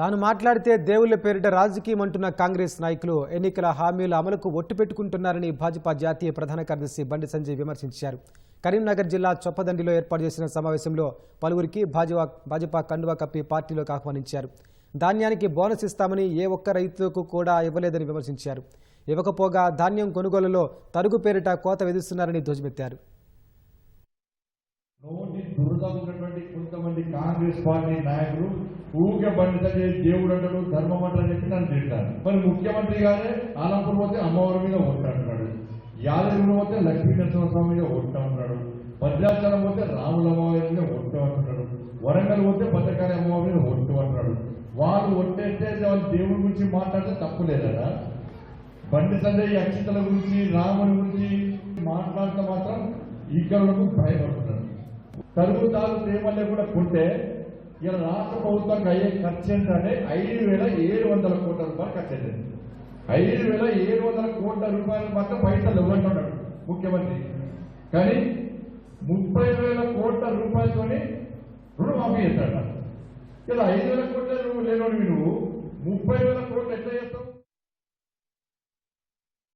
తాను మాట్లాడితే దేవుళ్ళ పేరిట రాజకీయం అంటున్న కాంగ్రెస్ నాయకులు ఎన్నికల హామీల అమలుకు ఒట్టు పెట్టుకుంటున్నారని భాజపా జాతీయ ప్రధాన కార్యదర్శి బండి సంజయ్ విమర్శించారు. కరీంనగర్ జిల్లా చొప్పదండిలో ఏర్పాటు చేసిన సమావేశంలో పలువురికి భాజపా భాజపా కండువా కప్పి పార్టీలోకి ఆహ్వానించారు. ధాన్యానికి బోనస్ ఇస్తామని ఏ ఒక్క రైతుకు కూడా ఇవ్వలేదని విమర్శించారు. ఇవ్వకపోగా ధాన్యం కొనుగోలులో తరుగు పేరిట కోత విధిస్తున్నారని ధ్వజమెత్తారు. నోటి ఉన్నటువంటి కొంతమంది కాంగ్రెస్ పార్టీ నాయకులు ఊరికే బండి దేవుడు అంటాడు ధర్మం అంటారు చెప్పి నన్ను తింటారు మరి ముఖ్యమంత్రి గారే ఆలంపూర్ పోతే అమ్మవారి మీద ఓటు యాదగిరి పోతే లక్ష్మీ నరసింహస్వామి మీద ఓటు ఉంటాడు భద్రాచలం పోతే రాముల అమ్మవారి మీద ఓటు అంటున్నాడు వరంగల్ పోతే భద్రకాళి అమ్మవారి మీద ఓటు అంటున్నాడు వాళ్ళు ఒట్టేస్తే వాళ్ళు దేవుడి గురించి మాట్లాడితే తప్పు లేదట బండి సంజయ్ అక్షితల గురించి రాముని గురించి మాట్లాడితే మాత్రం ఇక్కడ భయపడుతున్నారు. తరుగుతాలు తేమల్లే కూడా కొంటే ఇలా రాష్ట్ర ప్రభుత్వానికి అయ్యే ఖర్చు ఏంటంటే ఐదు వేల ఏడు వందల కోట్ల రూపాయలు ఖర్చు అయింది ఐదు వేల ఏడు వందల కోట్ల రూపాయలు మాత్రం పైసలు ఇవ్వంటున్నాడు ముఖ్యమంత్రి. కానీ ముప్పై వేల కోట్ల రూపాయలతోనే రుణమాఫీ చేస్తాడు ఇలా ఐదు వేల కోట్ల నువ్వు లేనోడివి నువ్వు